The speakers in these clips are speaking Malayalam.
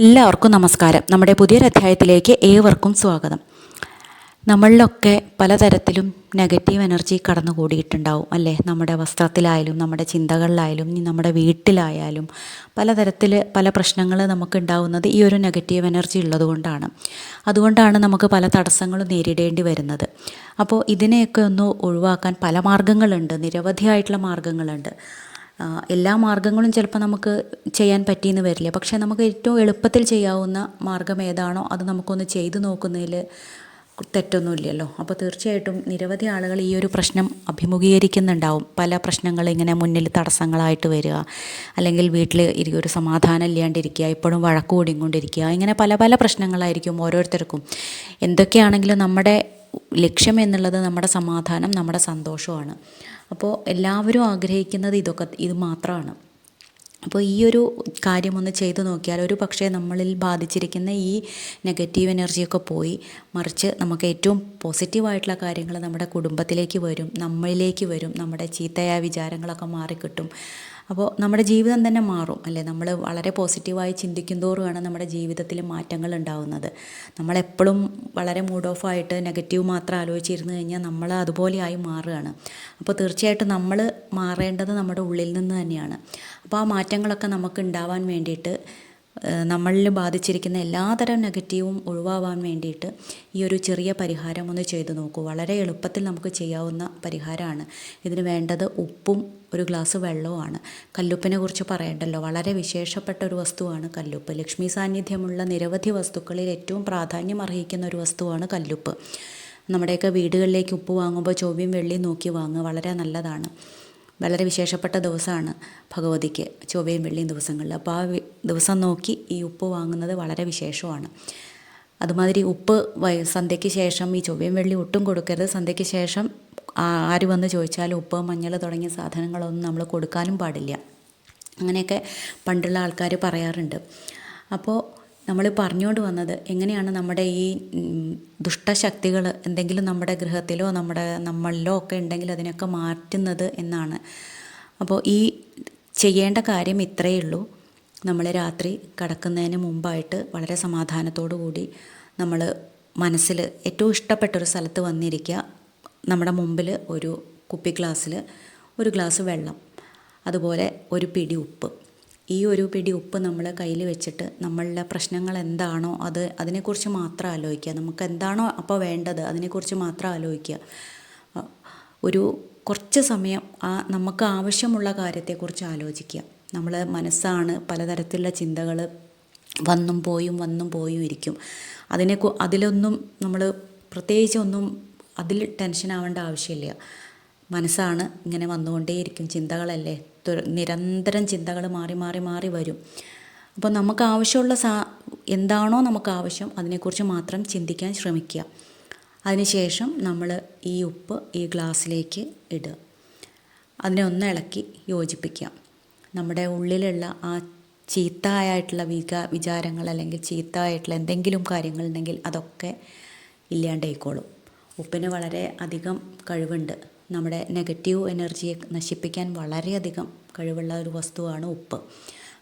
എല്ലാവർക്കും നമസ്കാരം. നമ്മുടെ പുതിയൊരു അധ്യായത്തിലേക്ക് ഏവർക്കും സ്വാഗതം. നമ്മളിലൊക്കെ പലതരത്തിലും നെഗറ്റീവ് എനർജി കടന്നുകൂടിയിട്ടുണ്ടാവും അല്ലേ? നമ്മുടെ വസ്ത്രത്തിലായാലും നമ്മുടെ ചിന്തകളിലായാലും നമ്മുടെ വീട്ടിലായാലും പലതരത്തിൽ പല പ്രശ്നങ്ങൾ നമുക്ക് ഉണ്ടാവുന്നത് ഈ ഒരു നെഗറ്റീവ് എനർജി ഉള്ളതുകൊണ്ടാണ്. അതുകൊണ്ടാണ് നമുക്ക് പല തടസ്സങ്ങളും നേരിടേണ്ടി വരുന്നത്. അപ്പോൾ ഇതിനെയൊക്കെ ഒന്ന് ഒഴിവാക്കാൻ പല മാർഗങ്ങളുണ്ട്. നിരവധിയായിട്ടുള്ള മാർഗങ്ങളുണ്ട്. എല്ലാ മാർഗങ്ങളും ചിലപ്പോൾ നമുക്ക് ചെയ്യാൻ പറ്റിയെന്ന് വരില്ല. പക്ഷേ നമുക്ക് ഏറ്റവും എളുപ്പത്തിൽ ചെയ്യാവുന്ന മാർഗം ഏതാണോ അത് നമുക്കൊന്ന് ചെയ്തു നോക്കുന്നതിൽ തെറ്റൊന്നുമില്ലല്ലോ. അപ്പോൾ തീർച്ചയായിട്ടും നിരവധി ആളുകൾ ഈ ഒരു പ്രശ്നം അഭിമുഖീകരിക്കുന്നുണ്ടാവും. പല പ്രശ്നങ്ങൾ ഇങ്ങനെ മുന്നിൽ തടസ്സങ്ങളായിട്ട് വരിക. അല്ലെങ്കിൽ വീട്ടിൽ ഇരി- ഒരു സമാധാനം ഇല്ലാണ്ടിരിക്കുക. എപ്പോഴും വഴക്ക് കൂടിക്കൊണ്ടിരിക്കുക. ഇങ്ങനെ പല പല പ്രശ്നങ്ങളായിരിക്കും ഓരോരുത്തർക്കും. എന്തൊക്കെയാണെങ്കിലും നമ്മുടെ ലക്ഷ്യം എന്നുള്ളത് നമ്മുടെ സമാധാനം നമ്മുടെ സന്തോഷമാണ്. അപ്പോൾ എല്ലാവരും ആഗ്രഹിക്കുന്നത് ഇതൊക്കെ ഇത് മാത്രമാണ് അപ്പോൾ ഈ ഒരു കാര്യമൊന്ന് ചെയ്തു നോക്കിയാൽ ഒരു പക്ഷേ നമ്മളിൽ ബാധിച്ചിരിക്കുന്ന ഈ നെഗറ്റീവ് എനർജിയൊക്കെ പോയി മറിച്ച് നമുക്ക് ഏറ്റവും പോസിറ്റീവായിട്ടുള്ള കാര്യങ്ങൾ നമ്മുടെ കുടുംബത്തിലേക്ക് വരും നമ്മളിലേക്ക് വരും നമ്മുടെ ചീത്തയായ വിചാരങ്ങളൊക്കെ മാറിക്കിട്ടും. അപ്പോൾ നമ്മുടെ ജീവിതം തന്നെ മാറും അല്ലേ? നമ്മൾ വളരെ പോസിറ്റീവായി ചിന്തിക്കും തോറുമാണ് നമ്മുടെ ജീവിതത്തിൽ മാറ്റങ്ങൾ ഉണ്ടാവുന്നത്. നമ്മളെപ്പോഴും വളരെ മൂഡ് ഓഫ് ആയിട്ട് നെഗറ്റീവ് മാത്രം ആലോചിച്ചിരുന്നു കഴിഞ്ഞാൽ നമ്മൾ അതുപോലെയായി മാറുകയാണ്. അപ്പോൾ തീർച്ചയായിട്ടും നമ്മൾ മാറേണ്ടത് നമ്മുടെ ഉള്ളിൽ നിന്ന് തന്നെയാണ്. അപ്പോൾ ആ മാറ്റങ്ങളൊക്കെ നമുക്ക് ഉണ്ടാവാൻ വേണ്ടിയിട്ട് നമ്മളിൽ ബാധിച്ചിരിക്കുന്ന എല്ലാതരം നെഗറ്റീവും ഒഴിവാവാൻ വേണ്ടിയിട്ട് ഈ ഒരു ചെറിയ പരിഹാരം ഒന്ന് ചെയ്തു നോക്കൂ. വളരെ എളുപ്പത്തിൽ നമുക്ക് ചെയ്യാവുന്ന പരിഹാരമാണ്. ഇതിന് വേണ്ടത് ഉപ്പും ഒരു ഗ്ലാസ് വെള്ളവുമാണ്. കല്ലുപ്പിനെ കുറിച്ച് പറയണ്ടല്ലോ. വളരെ വിശേഷപ്പെട്ട ഒരു വസ്തുവാണ് കല്ലുപ്പ്. ലക്ഷ്മി സാന്നിധ്യമുള്ള നിരവധി വസ്തുക്കളിൽ ഏറ്റവും പ്രാധാന്യം അർഹിക്കുന്ന ഒരു വസ്തുവാണ് കല്ലുപ്പ്. നമ്മുടെയൊക്കെ വീടുകളിലേക്ക് ഉപ്പ് വാങ്ങുമ്പോൾ ചൊവ്വയും വെള്ളിയും നോക്കി വാങ്ങുക വളരെ നല്ലതാണ്. വളരെ വിശേഷപ്പെട്ട ദിവസമാണ് ഭഗവതിക്ക് ചൊവ്വയും വെള്ളിയും ദിവസങ്ങളിൽ. അപ്പോൾ ആ ദിവസം നോക്കി ഈ ഉപ്പ് വാങ്ങുന്നത് വളരെ വിശേഷമാണ്. അതുമാതിരി ഉപ്പ് സന്ധ്യയ്ക്ക് ശേഷം ഈ ചൊവ്വയും വെള്ളി ഒട്ടും കൊടുക്കരുത്. സന്ധ്യയ്ക്ക് ശേഷം ആര് വന്ന് ചോദിച്ചാലും ഉപ്പ് മഞ്ഞൾ തുടങ്ങിയ സാധനങ്ങളൊന്നും നമ്മൾ കൊടുക്കാനും പാടില്ല. അങ്ങനെയൊക്കെ പണ്ടുള്ള ആൾക്കാർ പറയാറുണ്ട്. അപ്പോൾ നമ്മൾ പറഞ്ഞുകൊണ്ട് വന്നത് എങ്ങനെയാണ് നമ്മുടെ ഈ ദുഷ്ടശക്തികൾ എന്തെങ്കിലും നമ്മുടെ ഗൃഹത്തിലോ നമ്മുടെ നമ്മളിലോ ഒക്കെ ഉണ്ടെങ്കിൽ അതിനൊക്കെ മാറ്റുന്നത് എന്നാണ്. അപ്പോൾ ഈ ചെയ്യേണ്ട കാര്യം ഇത്രയേ ഉള്ളൂ. നമ്മൾ രാത്രി കിടക്കുന്നതിന് മുമ്പായിട്ട് വളരെ സമാധാനത്തോടു കൂടി നമ്മൾ മനസ്സിൽ ഏറ്റവും ഇഷ്ടപ്പെട്ടൊരു സ്ഥലത്ത് വന്നിരിക്കുക. നമ്മുടെ മുമ്പിൽ ഒരു കുപ്പി ഗ്ലാസ്സിൽ ഒരു ഗ്ലാസ് വെള്ളം അതുപോലെ ഒരു പിടി ഉപ്പ്. ഈ ഒരു പിടി ഉപ്പ് നമ്മൾ കയ്യിൽ വെച്ചിട്ട് നമ്മളുടെ പ്രശ്നങ്ങൾ എന്താണോ അത് അതിനെക്കുറിച്ച് മാത്രം ആലോചിക്കുക. നമുക്ക് എന്താണോ അപ്പോൾ വേണ്ടത് അതിനെക്കുറിച്ച് മാത്രം ആലോചിക്കുക. ഒരു കുറച്ച് സമയം ആ നമുക്ക് ആവശ്യമുള്ള കാര്യത്തെക്കുറിച്ച് ആലോചിക്കുക. നമ്മൾ മനസ്സാണ് പലതരത്തിലുള്ള ചിന്തകൾ വന്നും പോയും വന്നും പോയും ഇരിക്കും. അതിനെ അതിലൊന്നും നമ്മൾ പ്രത്യേകിച്ച് ഒന്നും അതിൽ ടെൻഷൻ ആവേണ്ട ആവശ്യമില്ല. മനസ്സാണ് ഇങ്ങനെ വന്നുകൊണ്ടേയിരിക്കും. ചിന്തകളല്ലേ? നിരന്തരം ചിന്തകൾ മാറി മാറി മാറി വരും. അപ്പോൾ നമുക്ക് ആവശ്യമുള്ള സാ എന്താണോ നമുക്ക് ആവശ്യം അതിനെക്കുറിച്ച് മാത്രം ചിന്തിക്കാൻ ശ്രമിക്കുക. അതിനുശേഷം നമ്മൾ ഈ ഉപ്പ് ഈ ഗ്ലാസ്സിലേക്ക് ഇടുക. അതിനെ ഒന്ന് ഇളക്കി യോജിപ്പിക്കാം നമ്മുടെ ഉള്ളിലുള്ള ആ ചീത്തയായിട്ടുള്ള വികാ വിചാരങ്ങൾ അല്ലെങ്കിൽ ചീത്തയായിട്ടുള്ള എന്തെങ്കിലും കാര്യങ്ങൾ ഉണ്ടെങ്കിൽ അതൊക്കെ ഇല്ലാണ്ടായിക്കോളും. ഉപ്പിന് വളരെ അധികം കഴിവുണ്ട്. നമ്മുടെ നെഗറ്റീവ് എനർജിയെ നശിപ്പിക്കാൻ വളരെയധികം കഴിവുള്ള ഒരു വസ്തുവാണ് ഉപ്പ്.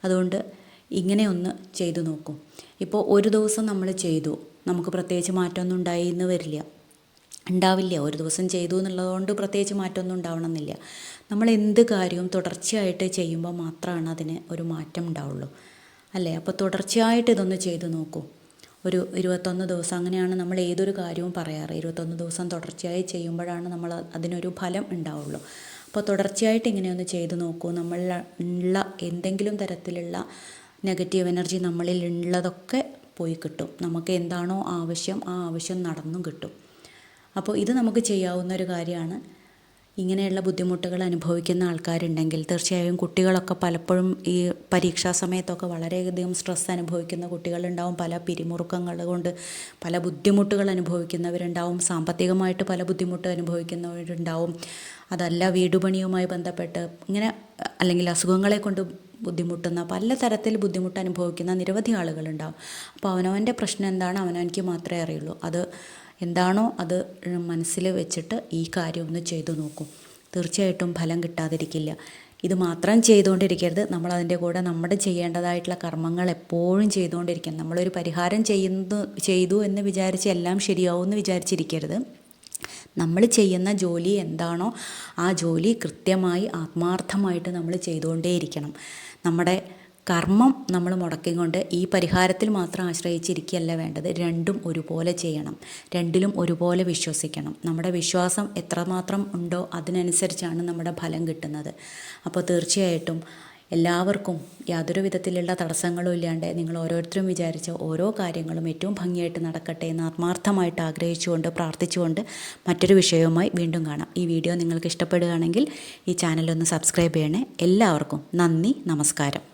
അതുകൊണ്ട് ഇങ്ങനെ ഒന്ന് ചെയ്തു നോക്കൂ. ഇപ്പോൾ ഒരു ദിവസം നമ്മൾ ചെയ്തു. നമുക്ക് പ്രത്യേകിച്ച് മാറ്റമൊന്നും ഉണ്ടായി എന്ന് വരില്ല. ഉണ്ടാവില്ല. ഒരു ദിവസം ചെയ്തു എന്നുള്ളതുകൊണ്ട് പ്രത്യേകിച്ച് മാറ്റമൊന്നും ഉണ്ടാവണമെന്നില്ല. നമ്മൾ എന്ത് കാര്യവും തുടർച്ചയായിട്ട് ചെയ്യുമ്പോൾ മാത്രമാണ് അതിന് ഒരു മാറ്റം ഉണ്ടാവുള്ളൂ. അല്ലേ? അപ്പോൾ തുടർച്ചയായിട്ട് ഇതൊന്ന് ചെയ്തു നോക്കൂ. ഒരു ഇരുപത്തൊന്ന് ദിവസം അങ്ങനെയാണ് നമ്മൾ ഏതൊരു കാര്യവും പറയാറ്. ഇരുപത്തൊന്ന് ദിവസം തുടർച്ചയായി ചെയ്യുമ്പോഴാണ് നമ്മൾ അതിനൊരു ഫലം ഉണ്ടാവുള്ളൂ. അപ്പോൾ തുടർച്ചയായിട്ട് ഇങ്ങനെയൊന്ന് ചെയ്തു നോക്കൂ. നമ്മളിൽ ഉള്ള എന്തെങ്കിലും തരത്തിലുള്ള നെഗറ്റീവ് എനർജി നമ്മളിൽ ഉള്ളതൊക്കെ പോയി കിട്ടും. നമുക്ക് എന്താണോ ആവശ്യം ആ ആവശ്യം നടന്നും കിട്ടും. അപ്പോൾ ഇത് നമുക്ക് ചെയ്യാവുന്ന ഒരു കാര്യമാണ് ഇങ്ങനെയുള്ള ബുദ്ധിമുട്ടുകൾ അനുഭവിക്കുന്ന ആൾക്കാരുണ്ടെങ്കിൽ തീർച്ചയായും കുട്ടികളൊക്കെ പലപ്പോഴും ഈ പരീക്ഷാ സമയത്തൊക്കെ വളരെയധികം സ്ട്രെസ് അനുഭവിക്കുന്ന കുട്ടികളുണ്ടാവും. പല പിരിമുറുക്കങ്ങൾ കൊണ്ട് പല ബുദ്ധിമുട്ടുകൾ അനുഭവിക്കുന്നവരുണ്ടാവും. സാമ്പത്തികമായിട്ട് പല ബുദ്ധിമുട്ട് അനുഭവിക്കുന്നവരുണ്ടാവും. അതല്ല വീടുപണിയുമായി ബന്ധപ്പെട്ട് ഇങ്ങനെ അല്ലെങ്കിൽ അസുഖങ്ങളെ കൊണ്ട് ബുദ്ധിമുട്ടുന്ന പല തരത്തിൽ ബുദ്ധിമുട്ട് അനുഭവിക്കുന്ന നിരവധി ആളുകളുണ്ടാവും. അപ്പോൾ അവനവന്റെ പ്രശ്നം എന്താണ്? അവനവനിക്ക് മാത്രമേ അറിയുള്ളൂ. അത് എന്താണോ അത് മനസ്സിൽ വെച്ചിട്ട് ഈ കാര്യം ഒന്ന് ചെയ്തു നോക്കും. തീർച്ചയായിട്ടും ഫലം കിട്ടാതിരിക്കില്ല. ഇത് മാത്രം ചെയ്തുകൊണ്ടിരിക്കരുത്. നമ്മൾ അതിന്റെ കൂടെ നമ്മുടെ ചെയ്യേണ്ടതായിട്ടുള്ള കർമ്മങ്ങൾ എപ്പോഴും ചെയ്തുകൊണ്ടിരിക്കണം. നമ്മളൊരു പരിഹാരം ചെയ്യുന്നു ചെയ്തു എന്ന് വിചാരിച്ച് എല്ലാം ശരിയാവും എന്ന് വിചാരിച്ചിരിക്കരുത്. നമ്മൾ ചെയ്യുന്ന ജോലി എന്താണോ ആ ജോലി കൃത്യമായി ആത്മാർത്ഥമായിട്ട് നമ്മൾ ചെയ്തുകൊണ്ടേയിരിക്കണം. നമ്മുടെ കർമ്മം നമ്മൾ മുടക്കിക്കൊണ്ട് ഈ പരിഹാരത്തിൽ മാത്രം ആശ്രയിച്ചിരിക്കുകയല്ല വേണ്ടത്. രണ്ടും ഒരുപോലെ ചെയ്യണം. രണ്ടിലും ഒരുപോലെ വിശ്വസിക്കണം. നമ്മുടെ വിശ്വാസം എത്രമാത്രം ഉണ്ടോ അതിനനുസരിച്ചാണ് നമ്മുടെ ഫലം കിട്ടുന്നത്. അപ്പോൾ തീർച്ചയായിട്ടും എല്ലാവർക്കും യാതൊരു വിധത്തിലുള്ള തടസ്സങ്ങളും ഇല്ലാണ്ട് നിങ്ങൾ ഓരോരുത്തരും വിചാരിച്ച ഓരോ കാര്യങ്ങളും ഏറ്റവും ഭംഗിയായിട്ട് നടക്കട്ടെ എന്ന് ആത്മാർത്ഥമായിട്ട് ആഗ്രഹിച്ചുകൊണ്ട് പ്രാർത്ഥിച്ചുകൊണ്ട് മറ്റൊരു വിഷയവുമായി വീണ്ടും കാണാം. ഈ വീഡിയോ നിങ്ങൾക്ക് ഇഷ്ടപ്പെടുകയാണെങ്കിൽ ഈ ചാനലൊന്ന് സബ്സ്ക്രൈബ് ചെയ്യണേ. എല്ലാവർക്കും നന്ദി നമസ്കാരം.